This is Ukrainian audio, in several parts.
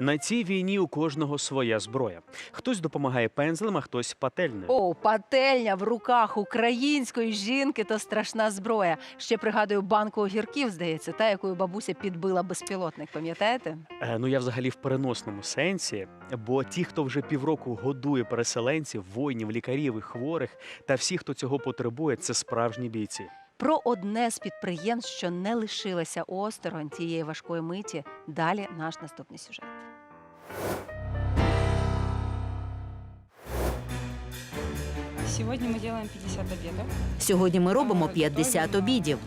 На цій війні у кожного своя зброя. Хтось допомагає пензлем, а хтось пательнею. О, пательня в руках української жінки то страшна зброя. Ще пригадую банку огірків, здається, та якою бабуся підбила безпілотник. Пам'ятаєте? Е, Ну я взагалі в переносному сенсі, бо ті, хто вже півроку годує переселенців, воїнів, лікарів і хворих, та всі, хто цього потребує, це справжні бійці. Про одне з підприємств, що не лишилося осторонь тієї важкої миті. Далі наш наступний сюжет. Сегодня мы делаем 50 обедов Сьогодні ми робимо 50 обідів.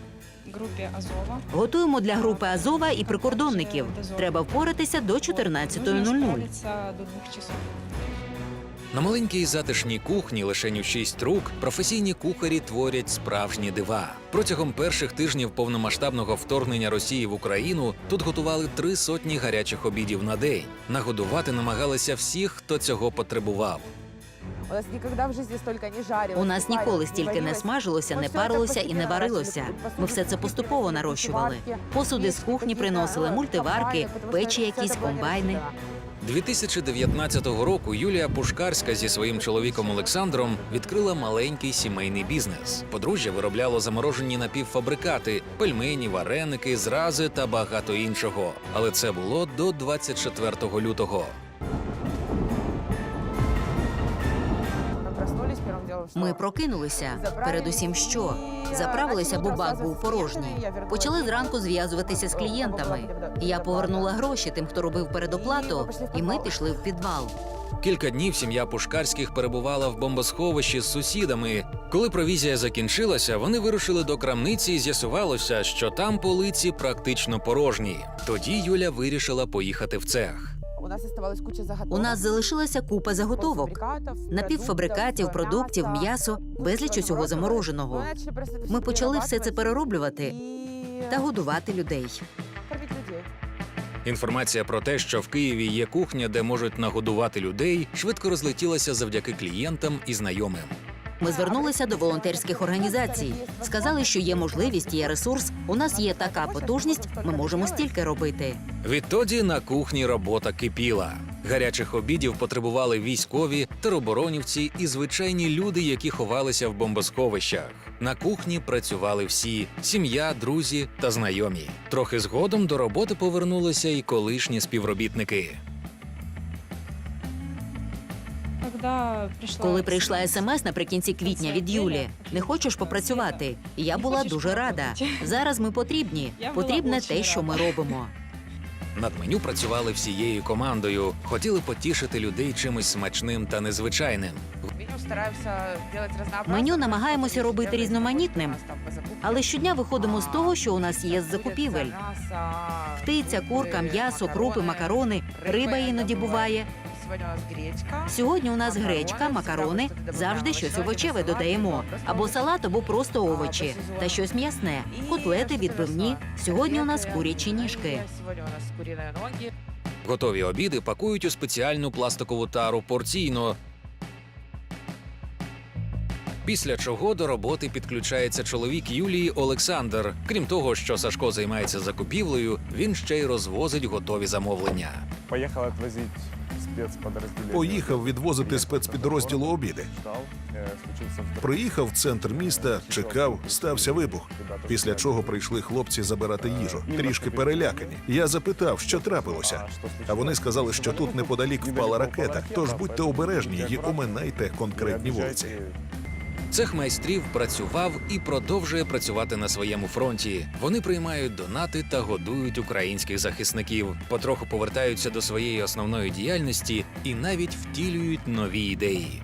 группе Азова. Готуємо для групи Азова і прикордонників. Треба впоратися до Нужно 14.00. справиться до двух часов. На маленькій затишній кухні лише у шість рук професійні кухарі творять справжні дива. Протягом перших тижнів повномасштабного вторгнення Росії в Україну тут готували три сотні гарячих обідів на день. Нагодувати намагалися всіх, хто цього потребував. У нас ніколи в житті стільки не жарилось. У нас ніколи стільки не смажилося, не парилося і не варилося. Ми все це поступово нарощували. Посуди з кухні приносили, мультиварки, печі якісь, комбайни. 2019 року Юлія Пушкарська зі своїм чоловіком Олександром відкрила маленький сімейний бізнес. Подружжя виробляло заморожені напівфабрикати, пельмені, вареники, зрази та багато іншого. Але це було до 24 лютого. Ми прокинулися. Передусім, що заправилися, бо бак був порожній. Почали зранку зв'язуватися з клієнтами. Я повернула гроші тим, хто робив передоплату, і ми пішли в підвал. Кілька днів сім'я Пушкарських перебувала в бомбосховищі з сусідами. Коли провізія закінчилася, вони вирушили до крамниці і з'ясувалося, що там полиці практично порожні. Тоді Юля вирішила поїхати в цех. У нас оставалась куча заготовок. У нас залишилася купа заготовок. Напівфабрикатів, продуктів, м'ясо, безліч усього замороженого. Ми почали все це перероблювати та годувати людей. людей. Інформація про те, що в Києві є кухня, де можуть нагодувати людей, швидко розлетілася завдяки клієнтам і знайомим. Ми звернулися до волонтерських організацій. Сказали, що є можливість, є ресурс. У нас є така потужність, ми можемо стільки робити. Відтоді на кухні робота кипіла. Гарячих обідів потребували військові, тероборонівці і звичайні люди, які ховалися в бомбосховищах. На кухні працювали всі сім'я, друзі та знайомі. Трохи згодом до роботи повернулися і колишні співробітники. Коли прийшла смс наприкінці квітня від Юлі, не хочеш попрацювати? Я була дуже рада. Зараз ми потрібні. Потрібне те, що ми робимо. Над меню працювали всією командою, хотіли потішити людей чимось смачним та незвичайним. Меню намагаємося робити різноманітним, Але щодня виходимо з того, що у нас є з закупівель. Птиця, курка, м'ясо, крупи, макарони, риба іноді буває. Сьогодні у нас гречка. Сьогодні у нас гречка, макарони, завжди щось овочеве додаємо. Або салат, або просто овочі. Та щось м'ясне. Котлети, відбивні. Сьогодні у нас курячі ніжки. Готові обіди пакують у спеціальну пластикову тару порційно. Після чого до роботи підключається чоловік Юлії Олександр. Крім того, що Сашко займається закупівлею, він ще й розвозить готові замовлення. Поїхав відвозити. Поїхав відвозити спецпідрозділу обіди. Приїхав в центр міста, чекав, стався вибух. Після чого прийшли хлопці забирати їжу, трішки перелякані. Я запитав, що трапилося. А вони сказали, що тут неподалік впала ракета. Тож будьте обережні і оминайте конкретні вулиці. Цех майстрів працював і продовжує працювати на своєму фронті. Вони приймають донати та годують українських захисників, потроху повертаються до своєї основної діяльності і навіть втілюють нові ідеї.